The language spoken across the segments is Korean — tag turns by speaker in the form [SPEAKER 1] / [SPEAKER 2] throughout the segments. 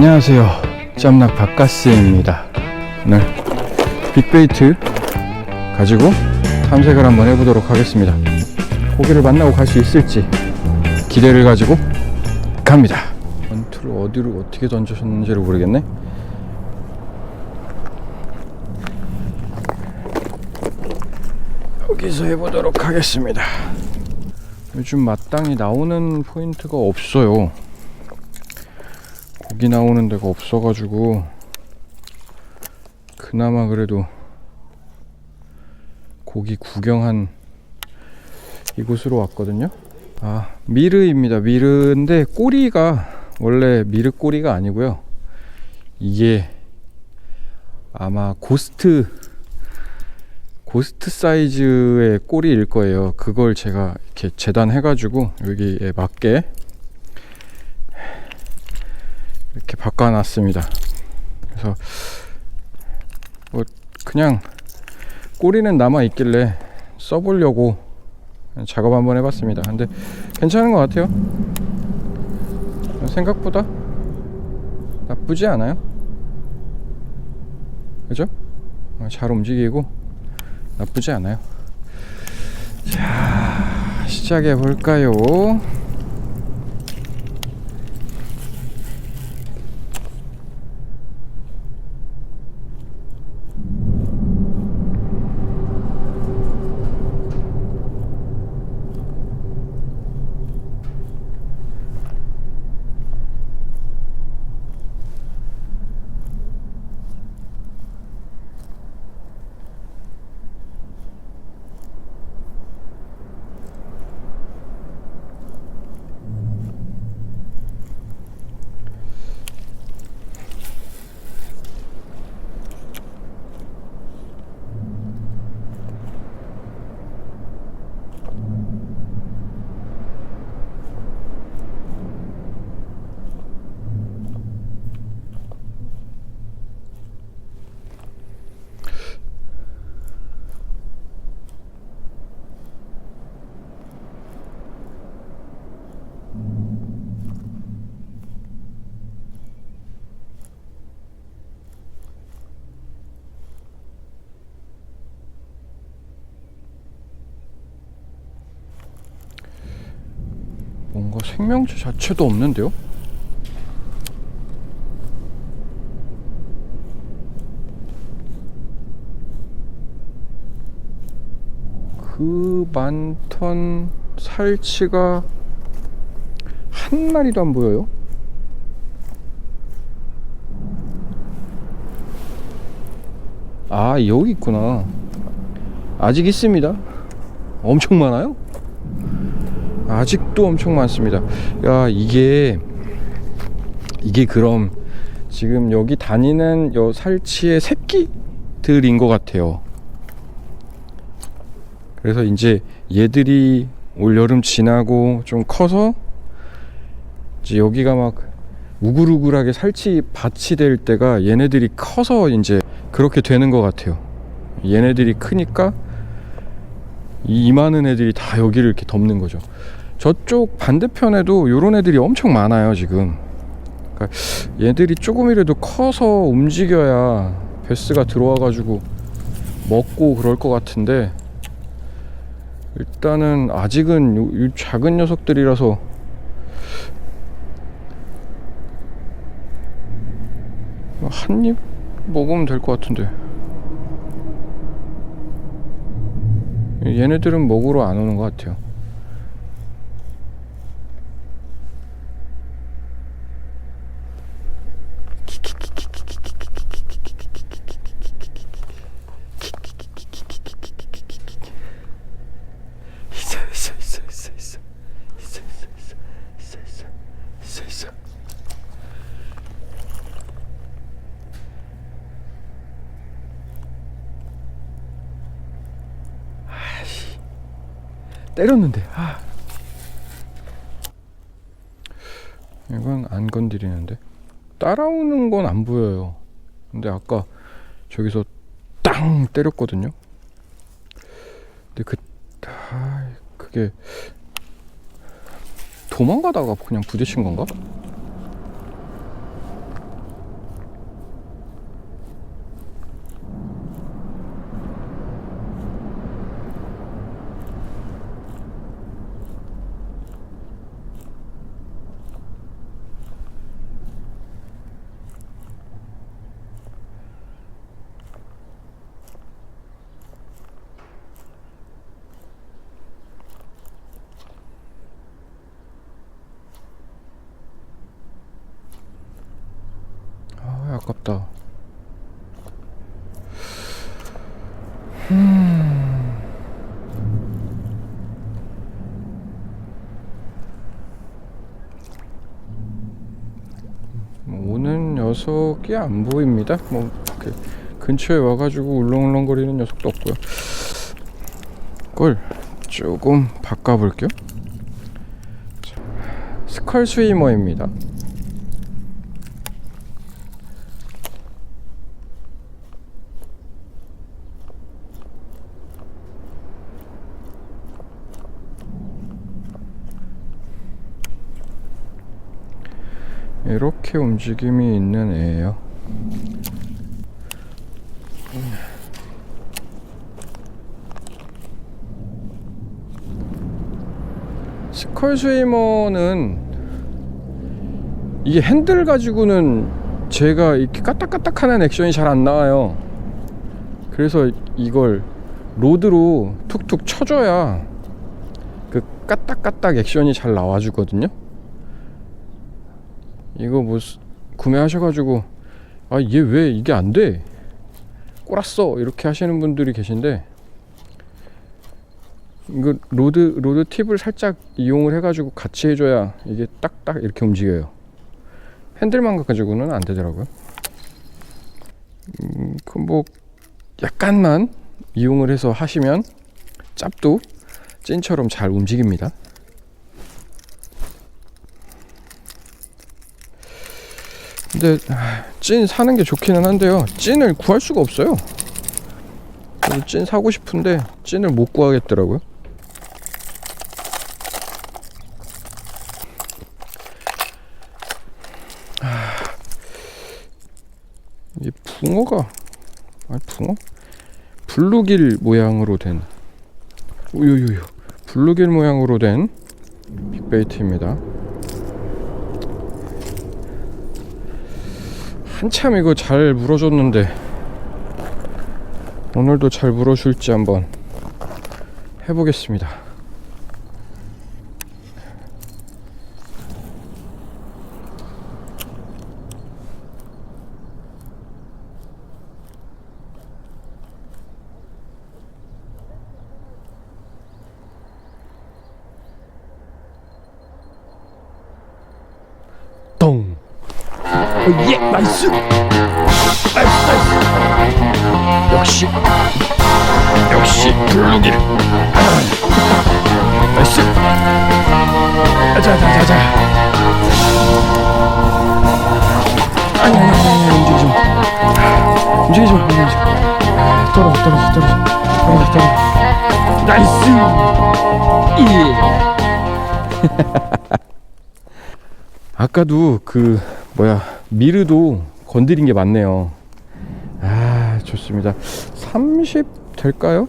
[SPEAKER 1] 안녕하세요. 짬낙 바카스입니다. 오늘 빅베이트 가지고 탐색을 한번 해보도록 하겠습니다. 고기를 만나고 갈 수 있을지 기대를 가지고 갑니다. 원투를 어디로 어떻게 던지셨는지를 모르겠네. 여기서 해보도록 하겠습니다. 요즘 마땅히 나오는 포인트가 없어요. 고기 나오는 데가 없어가지고 그나마 그래도 고기 구경한 이곳으로 왔거든요. 아 미르입니다. 미르인데 꼬리가 원래 미르 꼬리가 아니고요. 이게 아마 고스트 고스트 사이즈의 꼬리일 거예요. 그걸 제가 이렇게 재단해 가지고 여기에 맞게 이렇게 바꿔놨습니다. 그래서 뭐 그냥 꼬리는 남아 있길래 써보려고 작업 한번 해봤습니다. 근데 괜찮은 것 같아요. 생각보다 나쁘지 않아요. 그죠? 어, 잘 움직이고 나쁘지 않아요. 자, 시작해 볼까요? 뭔가 생명체 자체도 없는데요? 그 많던 살치가 한 마리도 안 보여요? 아, 여기 있구나. 아직 있습니다. 엄청 많아요? 아직도 엄청 많습니다. 야, 이게 이게 그럼 지금 여기 다니는 요 살치의 새끼들인 것 같아요. 그래서 이제 얘들이 올 여름 지나고 좀 커서 이제 여기가 막 우글우글하게 살치 밭이 될 때가 얘네들이 커서 이제 그렇게 되는 것 같아요. 얘네들이 크니까 이 많은 애들이 다 여기를 이렇게 덮는 거죠. 저쪽 반대편에도 요런 애들이 엄청 많아요, 지금. 그러니까 얘들이 조금이라도 커서 움직여야 베스가 들어와가지고 먹고 그럴 것 같은데 일단은 아직은 요, 요 작은 녀석들이라서 한 입 먹으면 될 것 같은데 얘네들은 먹으러 안 오는 것 같아요. 때렸는데. 아. 이건 안 건드리는데. 따라오는 건 안 보여요. 근데 아까 저기서 땅 때렸거든요. 근데 그 아, 그게 도망가다가 그냥 부딪힌 건가? 녀석이 안 보입니다. 뭐 이렇게 근처에 와가지고 울렁울렁거리는 녀석도 없고요. 그걸 조금 바꿔볼게요. 자, 스컬 스위머입니다. 이렇게 움직임이 있는 애예요. 스컬 스위머는 이게 핸들 가지고는 제가 이렇게 까딱까딱하는 액션이 잘 안 나와요. 그래서 이걸 로드로 툭툭 쳐줘야 그 까딱까딱 액션이 잘 나와주거든요. 이거 뭐 스- 구매하셔가지고 아 얘 왜 이게 안 돼? 꼬랐어 이렇게 하시는 분들이 계신데 이거 로드 로드 팁을 살짝 이용을 해가지고 같이 해줘야 이게 딱딱 이렇게 움직여요. 핸들만 가지고는 안 되더라고요. 음, 그뭐 약간만 이용을 해서 하시면 짭도 찐처럼 잘 움직입니다. 근데 아, 찐 사는 게 좋기는 한데요. 찐을 구할 수가 없어요. 찐 사고 싶은데 찐을 못 구하겠더라고요. 아, 이 붕어가 아니 붕어? 블루길 모양으로 된 우유유유 블루길 모양으로 된 빅베이트입니다. 한참 이거 잘 물어줬는데 오늘도 잘 물어줄지 한번 해보겠습니다. 예, 나이스. 나이스, 나이스. 역시, 역시 블루길. 아, 나이스. 자자자자. 아니 아니 아니 아니 움직이지 마. 움직이지 마. 움직이지 마. 아, 떨어져 떨어져 떨어져 떨어져 떨어져. 나이스. 예. 아까도 그 뭐야 미르도 건드린 게 많네요. 아 좋습니다. 30 될까요?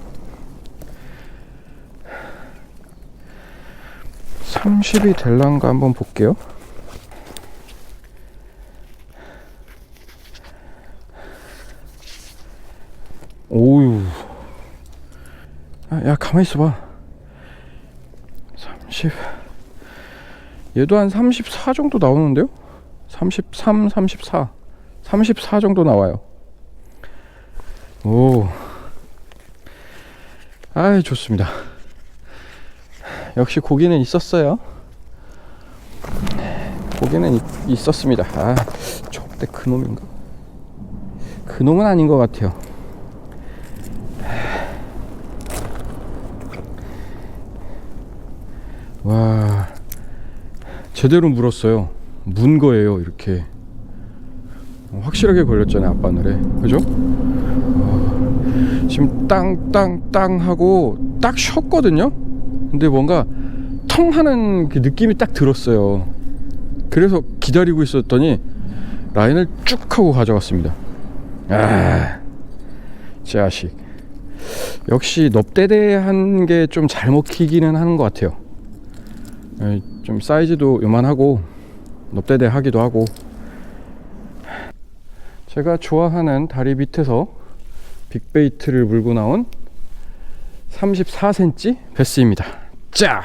[SPEAKER 1] 30이 될란가 한번 볼게요. 오유. 아, 야 가만히 있어봐. 30. 얘도 한 34 정도 나오는데요? 33, 34. 34 정도 나와요. 오. 아이, 좋습니다. 역시 고기는 있었어요. 고기는 있, 있었습니다. 아, 저때 그놈인가? 그놈은 아닌 것 같아요. 와. 제대로 물었어요. 문 거예요, 이렇게. 확실하게 걸렸잖아요, 앞바늘에. 그죠? 어, 지금 땅, 땅, 땅 하고 딱 쉬었거든요? 근데 뭔가 텅 하는 그 느낌이 딱 들었어요. 그래서 기다리고 있었더니 라인을 쭉 하고 가져갔습니다. 아, 자식. 역시 넙대대한 게 좀 잘 먹히기는 하는 것 같아요. 에, 좀 사이즈도 요만하고 넙대대 하기도 하고. 제가 좋아하는 다리 밑에서 빅베이트를 물고 나온 34cm 베스입니다. 자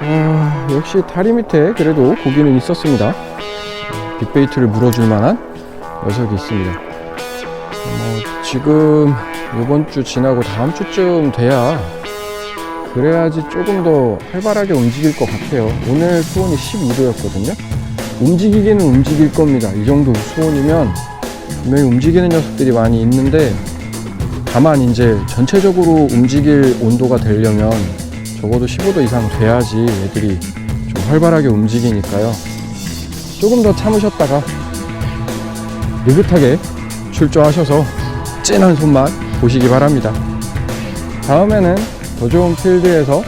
[SPEAKER 1] 아, 역시 다리 밑에 그래도 고기는 있었습니다. 빅베이트를 물어줄 만한 녀석이 있습니다. 뭐 지금 이번 주 지나고 다음 주쯤 돼야 그래야지 조금 더 활발하게 움직일 것 같아요. 오늘 수온이 12도였거든요. 움직이기는 움직일 겁니다. 이 정도 수온이면 분명히 움직이는 녀석들이 많이 있는데 다만 이제 전체적으로 움직일 온도가 되려면 적어도 15도 이상 돼야지 애들이 좀 활발하게 움직이니까요. 조금 더 참으셨다가 느긋하게 출조하셔서 진한 손맛 보시기 바랍니다. 다음에는 더 좋은 필드에서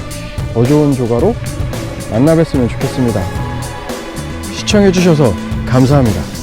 [SPEAKER 1] 더 좋은 조가로 만나 뵀으면 좋겠습니다. 시청해주셔서 감사합니다.